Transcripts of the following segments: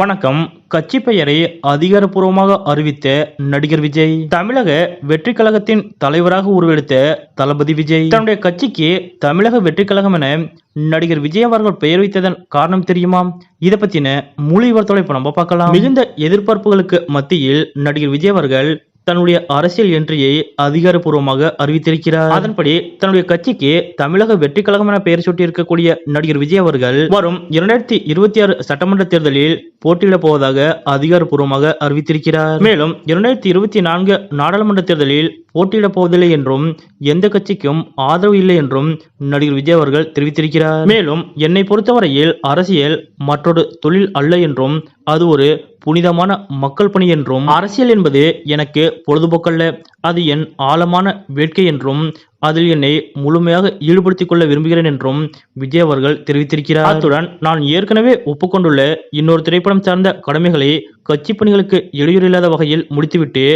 வணக்கம். கட்சி பெயரை அதிகாரப்பூர்வமாக அறிவித்த நடிகர் விஜய். தமிழக வெற்றி கழகத்தின் தலைவராக உருவெடுத்த தளபதி விஜய். தன்னுடைய கட்சிக்கு தமிழக வெற்றி கழகம் என நடிகர் விஜய் அவர்கள் பெயர் வைத்ததன் காரணம் தெரியுமா? இதை பத்தின முழு விவரத்தோட இப்ப நம்ம பார்க்கலாம். மிகுந்த எதிர்பார்ப்புகளுக்கு மத்தியில் நடிகர் விஜய் அவர்கள் தன்னுடைய அரசியல் என்றியை அதிகாரப்பூர்வமாக அறிவித்திருக்கிறார். அதன்படி தன்னுடைய கட்சிக்கு தமிழக வெற்றி கழகம் என பெயர் சூட்டி இருக்கக்கூடிய நடிகர் விஜய் அவர்கள் வரும் இரண்டாயிரத்தி இருபத்தி ஆறு சட்டமன்ற தேர்தலில் போட்டியிடப் போவதாக அதிகாரப்பூர்வமாக அறிவித்திருக்கிறார். மேலும் இரண்டாயிரத்தி இருபத்தி நான்கு நாடாளுமன்ற தேர்தலில் போட்டியிடப் போவதில்லை என்றும் எந்த கட்சிக்கும் ஆதரவு இல்லை என்றும் நடிகர் விஜய் அவர்கள் தெரிவித்திருக்கிறார். மேலும் என்னை பொறுத்தவரையில் அரசியல் மற்றொரு தொழில் அல்ல என்றும் அது ஒரு புனிதமான மக்கள் பணி என்றும் அரசியல் என்பது எனக்கு பொழுதுபோக்கல்ல. அது என் ஆழமான வேட்கை என்றும் அதில் என்னை முழுமையாக ஈடுபடுத்திக் கொள்ள விரும்புகிறேன் என்றும் விஜய் அவர்கள் தெரிவித்திருக்கிறார். அத்துடன் நான் ஏற்கனவே ஒப்புக்கொண்டுள்ள இன்னொரு திரைப்படம் சார்ந்த கடமைகளை கட்சி பணிகளுக்கு இடையூறு இல்லாத வகையில் முடித்துவிட்டு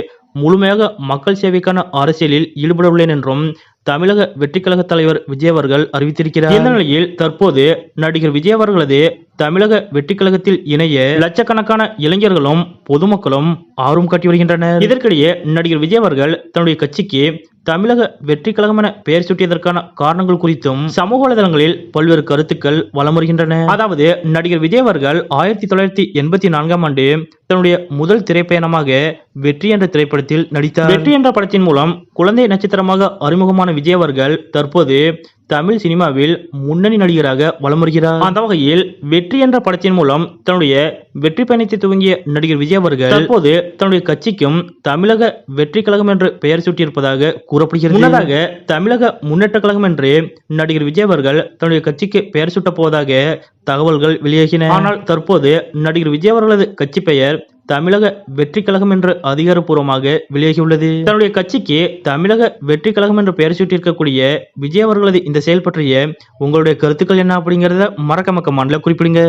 முழுமையாக மக்கள் சேவைக்கான அரசியலில் ஈடுபட உள்ளேன் என்றும் தமிழக வெற்றி கழக தலைவர் விஜய் அவர்கள் அறிவித்திருக்கிறார். இந்த நிலையில் தற்போது நடிகர் விஜய் அவர்களது தமிழக வெற்றி கழகத்தில் இணைய லட்சக்கணக்கான இளைஞர்களும் பொதுமக்களும் ஆர்வம் காட்டி வருகின்றனர். இதற்கிடையே நடிகர் விஜய் அவர்கள் தன்னுடைய கட்சிக்கு தமிழக வெற்றி கழகம் என பெயர் சூட்டியதற்கான காரணங்கள் குறித்தும் சமூக வலைதளங்களில் பல்வேறு கருத்துக்கள் வலம் வருகின்றன அதாவது நடிகர் விஜய் அவர்கள் ஆயிரத்தி தொள்ளாயிரத்தி எண்பத்தி நான்காம் ஆண்டு தன்னுடைய முதல் திரைப்பயணமாக வெற்றி என்ற திரைப்படத்தில் நடித்தார். வெற்றி என்ற படத்தின் மூலம் குழந்தை நட்சத்திரமாக அறிமுகமான விஜய் அவர்கள் தற்போது தமிழ் சினிமாவில் முன்னணி நடிகராக வலம் வருகிறார். அந்த வகையில் வெற்றி என்ற படத்தின் மூலம் தன்னுடைய வெற்றி பயணத்தை துவங்கிய நடிகர் விஜய் அவர்கள் தற்போது தன்னுடைய கட்சிக்கும் தமிழக வெற்றி கழகம் என்று பெயர் சூட்டியிருப்பதாக கூறப்படுகிறது. முன்னதாக தமிழக முன்னேற்ற கழகம் என்று நடிகர் விஜய் அவர்கள் தன்னுடைய கட்சிக்கு பெயர் சூட்டப் போவதாக தகவல்கள் வெளியாகின. ஆனால் தற்போது நடிகர் விஜய் அவர்களது கட்சி பெயர் தமிழக வெற்றி கழகம் என்று அதிகாரப்பூர்வமாக வெளியாகியுள்ளது. தன்னுடைய கட்சிக்கு தமிழக வெற்றி கழகம் என்று பெயர் சூட்டியிருக்கக்கூடிய விஜய் அவர்களது இந்த செயல் பற்றிய உங்களுடைய கருத்துக்கள் என்ன அப்படிங்கறத மறக்காம கமெண்ட்ல குறிப்பிடுங்க.